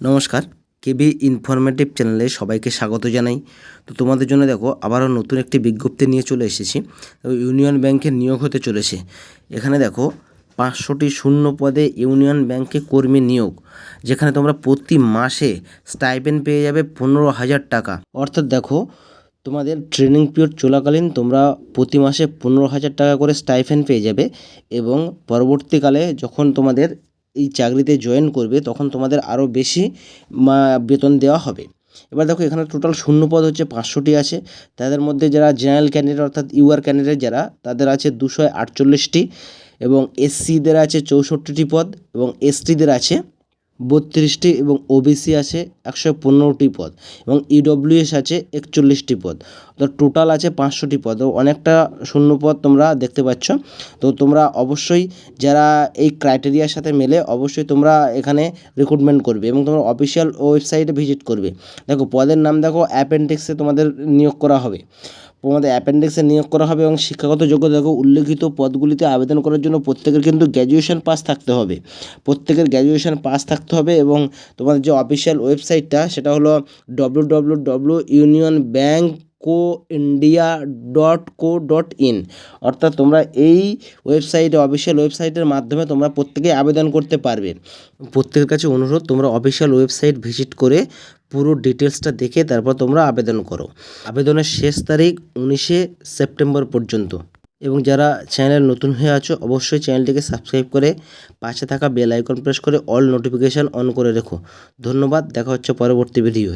নমস্কার, কেবি ইনফরমেটিভ চ্যানেলে সবাইকে স্বাগত জানাই। তো তোমাদের জন্য দেখো, আবারও নতুন একটি বিজ্ঞপ্তি নিয়ে চলে এসেছি। ইউনিয়ন ব্যাংকের নিয়োগ হতে চলেছে। এখানে দেখো, পাঁচশোটি শূন্য পদে ইউনিয়ন ব্যাংকে কর্মী নিয়োগ, যেখানে তোমরা প্রতি মাসে স্টাইপেন্ড পেয়ে যাবে পনেরো হাজার টাকা। অর্থাৎ দেখো, তোমাদের ট্রেনিং পিরিয়ড চলাকালীন তোমরা প্রতি মাসে পনেরো হাজার টাকা করে স্টাইফেন পেয়ে যাবে এবং পরবর্তীকালে যখন তোমাদের এই চাকরিতে জয়েন করবে, তখন তোমাদের আরও বেশি বেতন দেওয়া হবে। এবার দেখো, এখানে টোটাল শূন্য পদ হচ্ছে পাঁচশোটি আছে। তাদের মধ্যে যারা জেনারেল ক্যান্ডিডেট অর্থাৎ ইউআর ক্যান্ডিডেট যারা, তাদের আছে দুশো আটচল্লিশটি এবং এসসিদের আছে চৌষট্টিটি পদ এবং এসটিদের আছে বত্রিশটি এবং ওবিসি আছে একশো পনেরোটি পদ এবং ইডব্লিউএস আছে একচল্লিশটি পদ। তো টোটাল আছে পাঁচশোটি পদ। অনেকটা শূন্য পদ তোমরা দেখতে পাচ্ছ। তো তোমরা অবশ্যই যারা এই ক্রাইটেরিয়ার সাথে মেলে অবশ্যই তোমরা এখানে রিক্রুটমেন্ট করবে এবং তোমরা অফিসিয়াল ওয়েবসাইটে ভিজিট করবে। দেখো, পদের নাম দেখো অ্যাপেন্ডিক্সে তোমাদের নিয়োগ করা হবে। তোমাদের অ্যাপেন্ডিক্সে নিয়োগ করা হবে এবং শিক্ষাগত যোগ্যতা দেখো উল্লেখিত পদগুলিতে আবেদন করার জন্য প্রত্যেকের কিন্তু গ্র্যাজুয়েশন পাস থাকতে হবে। প্রত্যেকের গ্র্যাজুয়েশন পাস থাকতে হবে এবং তোমাদের যে অফিসিয়াল ওয়েবসাইটটা সেটা হলো W W W union bank of India dot co dot in অর্থাৎ তোমরা এই ওয়েবসাইটে অফিসিয়াল ওয়েবসাইটের মাধ্যমে তোমরা প্রত্যেকেই আবেদন করতে পারবে। প্রত্যেকের কাছে অনুরোধ, তোমরা অফিসিয়াল ওয়েবসাইট ভিজিট করে পুরো ডিটেলসটা দেখে তারপর তোমরা আবেদন করো। আবেদনের শেষ তারিখ উনিশে সেপ্টেম্বর পর্যন্ত। এবং যারা চ্যানেল নতুন হয়ে আছো, অবশ্যই চ্যানেলটিকে সাবস্ক্রাইব করে পাশে থাকা বেল আইকন প্রেস করে অল নোটিফিকেশান অন করে রেখো। ধন্যবাদ, দেখা হচ্ছে পরবর্তী ভিডিও